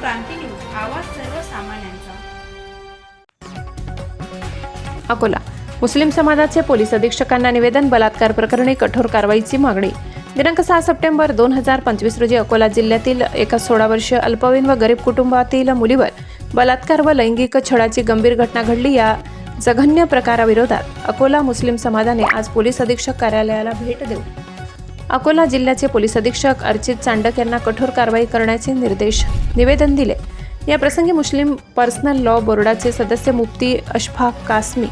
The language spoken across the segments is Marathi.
क्रांती न्यूज आवाज सर्वसामान्यांचा. अकोला. मुस्लिम समाजाचे पोलीस अधीक्षकांना निवेदन बलात्कार प्रकरणी कठोर कारवाईची मागणी. दिनांक सहा सप्टेंबर दोन हजार पंचवीस रोजी अकोला जिल्ह्यातील एका सोळा वर्षीय अल्पवयीन व गरीब कुटुंबातील मुलीवर बलात्कार व लैंगिक छळाची गंभीर घटना घडली या जघन्य प्रकाराविरोधात अकोला मुस्लिम समाजाने आज पोलीस अधीक्षक कार्यालयाला भेट देऊ अकोला जिल्ह्याचे पोलीस अधीक्षक अर्चित चांडक यांना कठोर कारवाई करण्याचे निर्देश निवेदन दिले. या प्रसंगी मुस्लिम पर्सनल लॉ बोर्डाचे सदस्य मुफ्ती अशफाक कासमी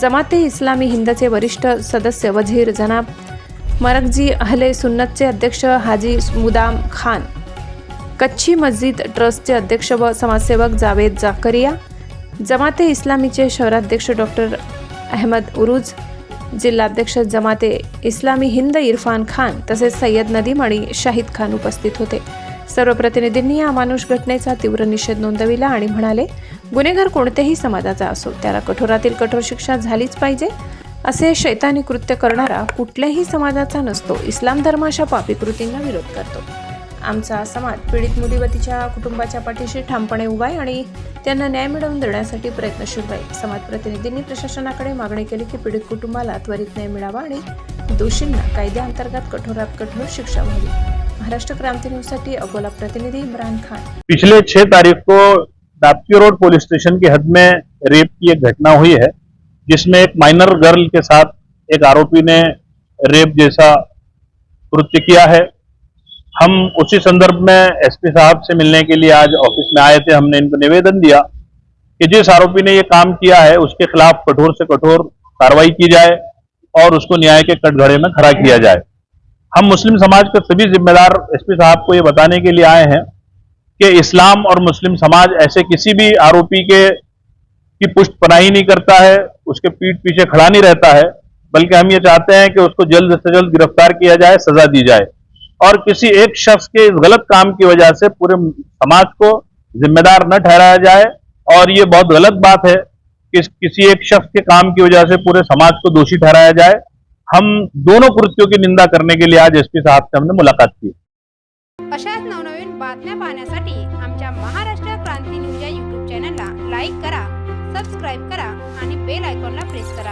जमाते इस्लामी हिंदचे वरिष्ठ सदस्य वझीर जनाब मरकजी अहले सुन्नतचे अध्यक्ष हाजी मुदाम खान कच्ची मस्जिद ट्रस्टचे अध्यक्ष व समाजसेवक जावेद जाकरिया जमाते इस्लामीचे शहराध्यक्ष डॉक्टर अहमद उरुज जिल्हाध्यक्ष जमाते इस्लामी हिंद इरफान खान तसेच सय्यद नदीम आणि शाहिद खान उपस्थित होते. सर्व प्रतिनिधींनी या अमानुष घटनेचा तीव्र निषेध नोंदविला आणि म्हणाले गुन्हेगार कोणत्याही समाजाचा असो त्याला कठोरातील कठोर शिक्षा झालीच पाहिजे. असे शैतानी कृत्य करणारा कुठल्याही समाजाचा नसतो. इस्लाम धर्म अशा पापी कृतींना विरोध करतो. आमचा समाज पीडित मुली व तिच्या कुटुंबाच्या पाठीशी ठामपणे उभा आहे आणि न्याय मिळवून देण्यासाठी प्रयत्नशील राहील. समाज प्रतिनिधींनी प्रशासनाकडे मागणी केली की पीडित कुटुंबाला त्वरित न्याय मिळावा आणि दोषींना कायद्याअंतर्गत कठोरात कठोर शिक्षा व्हावी. महाराष्ट्र क्रांती न्यूजसाठी अकोला प्रतिनिधी इम्रान खान. पिछले छह तारीख को दापकी रोड पुलिस स्टेशन की हद में रेप की एक घटना हुई है, जिसमें एक माइनर गर्ल के साथ एक आरोपी ने रेप जैसा कृत्य किया है। हम उसी संदर्भ में एसपी साहब से मिलने के लिए आज ऑफ़िस में आए थे। हमने इनको निवेदन दिया कि जिस आरोपी ने ये काम किया है, उसके खिलाफ कठोर से कठोर कार्रवाई की जाए और उसको न्याय के कटघरे में खड़ा किया जाए। हम मुस्लिम समाज के सभी जिम्मेदार एसपी साहब को ये बताने के लिए आए हैं कि इस्लाम और मुस्लिम समाज ऐसे किसी भी आरोपी के की पुष्ट पनाही नहीं करता है, उसके पीठ पीछे खड़ा नहीं रहता है, बल्कि हम ये चाहते हैं कि उसको जल्द से जल्द गिरफ़्तार किया जाए, सजा दी जाए। और किसी एक शख्स के इस गलत काम की वजह से पूरे समाज को जिम्मेदार न ठहराया जाए और ये बहुत गलत बात है कि किसी एक शख्स के काम की वजह से पूरे समाज को दोषी ठहराया जाए। हम दोनों कृत्यों की निंदा करने के लिए आज एसपी साहब से हमने मुलाकात की। अशाच नवनवीन बातम्या पाहण्यासाठी आमच्या महाराष्ट्र क्रांती न्यूज या युट्यूब चॅनलला लाईक करा सबस्क्राईब करा आणि बेल आयकॉनला प्रेस करा.